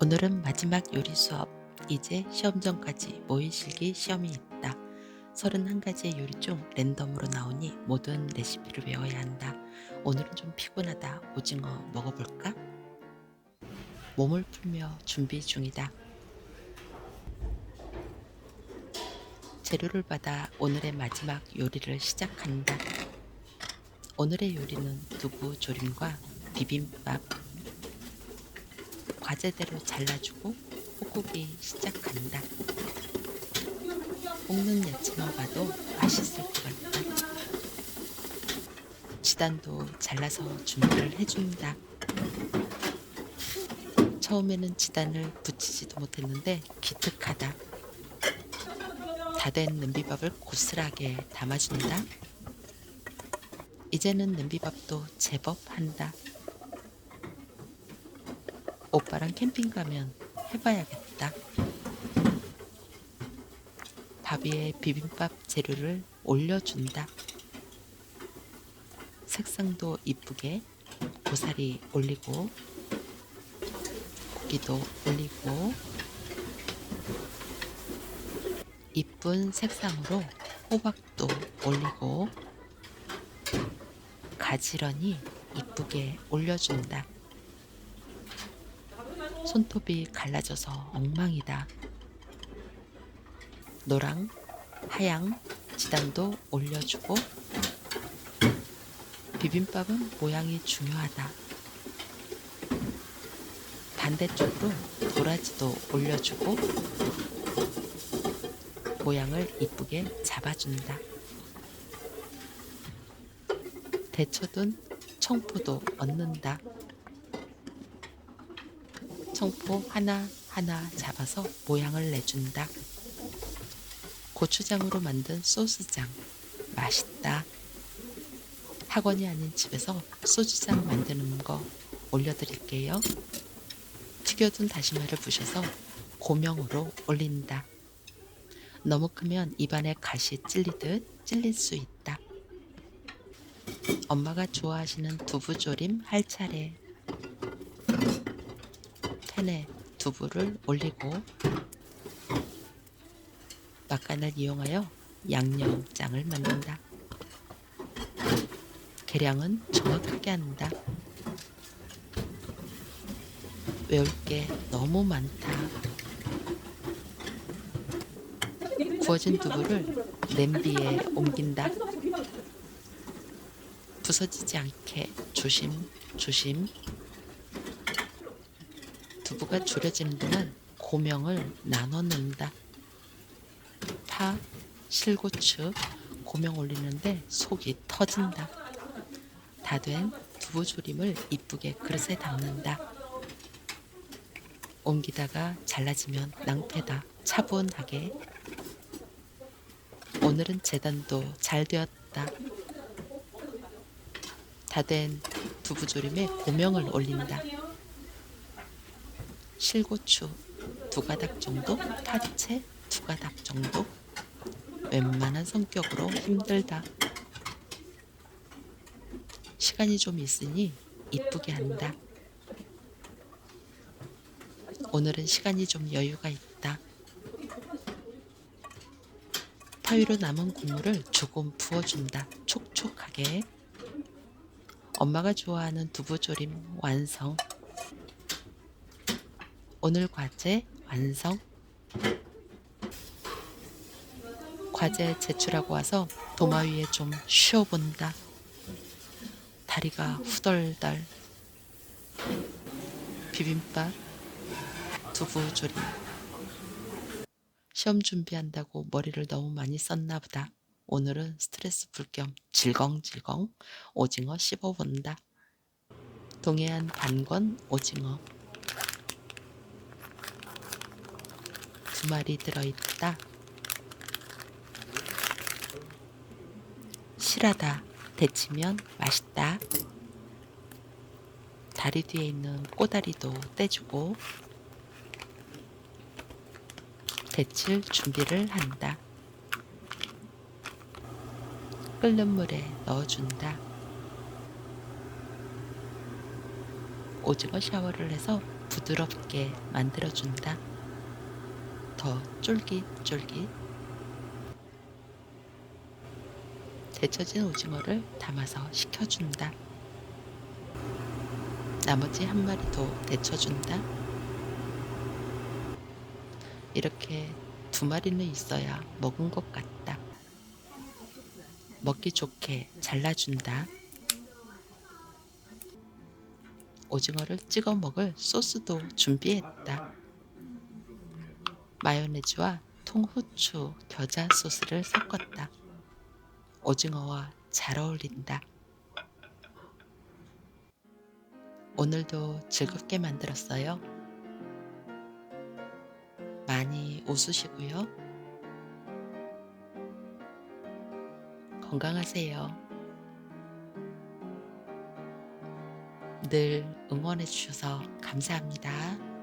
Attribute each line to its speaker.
Speaker 1: 오늘은 마지막 요리 수업. 이제 시험 전까지 모의 실기 시험이 있다. 31가지의 요리 중 랜덤으로 나오니 모든 레시피를 외워야 한다. 오늘은 좀 피곤하다. 오징어 먹어볼까? 몸을 풀며 준비 중이다. 재료를 받아 오늘의 마지막 요리를 시작한다. 오늘의 요리는 두부 조림과 비빔밥, 과제대로 잘라주고 볶기 시작한다. 볶는 야채만 봐도 맛있을 것 같다. 지단도 잘라서 준비를 해준다. 처음에는 지단을 붙이지도 못했는데 기특하다. 다 된 냄비밥을 고스란하게 담아준다. 이제는 냄비밥도 제법 한다. 오빠랑 캠핑 가면 해봐야겠다. 밥 위에 비빔밥 재료를 올려준다. 색상도 이쁘게 고사리 올리고 고기도 올리고 이쁜 색상으로 호박도 올리고 가지런히 이쁘게 올려준다. 손톱이 갈라져서 엉망이다. 노랑, 하양, 지단도 올려주고 비빔밥은 모양이 중요하다. 반대쪽으로 도라지도 올려주고 모양을 이쁘게 잡아준다. 데쳐둔 청포도 얹는다. 청포 하나하나 잡아서 모양을 내준다. 고추장으로 만든 소스장. 맛있다. 학원이 아닌 집에서 소주장 만드는 거 올려드릴게요. 튀겨둔 다시마를 부셔서 고명으로 올린다. 너무 크면 입안에 가시 찔리듯 찔릴 수 있다. 엄마가 좋아하시는 두부조림 할 차례. 팬에 두부를 올리고 막간을 이용하여 양념장을 만든다. 계량은 정확하게 한다. 외울 게 너무 많다. 구워진 두부를 냄비에 옮긴다. 부서지지 않게 조심 조심. 두부가 졸여지는 동안 고명을 나눠 넣는다. 파, 실고추, 고명 올리는데 속이 터진다. 다 된 두부 조림을 이쁘게 그릇에 담는다. 옮기다가 잘라지면 낭패다. 차분하게. 오늘은 재단도 잘 되었다. 다 된 두부조림에 고명을 올린다. 실고추 두 가닥 정도, 파채 두 가닥 정도. 웬만한 성격으로 힘들다. 시간이 좀 있으니 이쁘게 한다. 오늘은 시간이 좀 여유가 있다. 파위로 남은 국물을 조금 부어준다. 촉촉하게. 엄마가 좋아하는 두부조림 완성. 오늘 과제 완성. 과제 제출하고 와서 도마 위에 좀 쉬어본다. 다리가 후덜덜. 비빔밥, 두부조림. 시험 준비한다고 머리를 너무 많이 썼나 보다. 오늘은 스트레스 풀 겸 질겅질겅 오징어 씹어본다. 동해안 반권 오징어. 두 마리 들어있다. 실하다. 데치면 맛있다. 다리 뒤에 있는 꼬다리도 떼주고 데칠 준비를 한다. 끓는 물에 넣어준다. 오징어 샤워를 해서 부드럽게 만들어준다. 더 쫄깃쫄깃. 데쳐진 오징어를 담아서 식혀준다. 나머지 한 마리 더 데쳐준다. 이렇게 두 마리는 있어야 먹은 것 같다. 먹기 좋게 잘라준다. 오징어를 찍어 먹을 소스도 준비했다. 마요네즈와 통후추 겨자 소스를 섞었다. 오징어와 잘 어울린다. 오늘도 즐겁게 만들었어요. 많이 웃으시고요. 건강하세요. 늘 응원해 주셔서 감사합니다.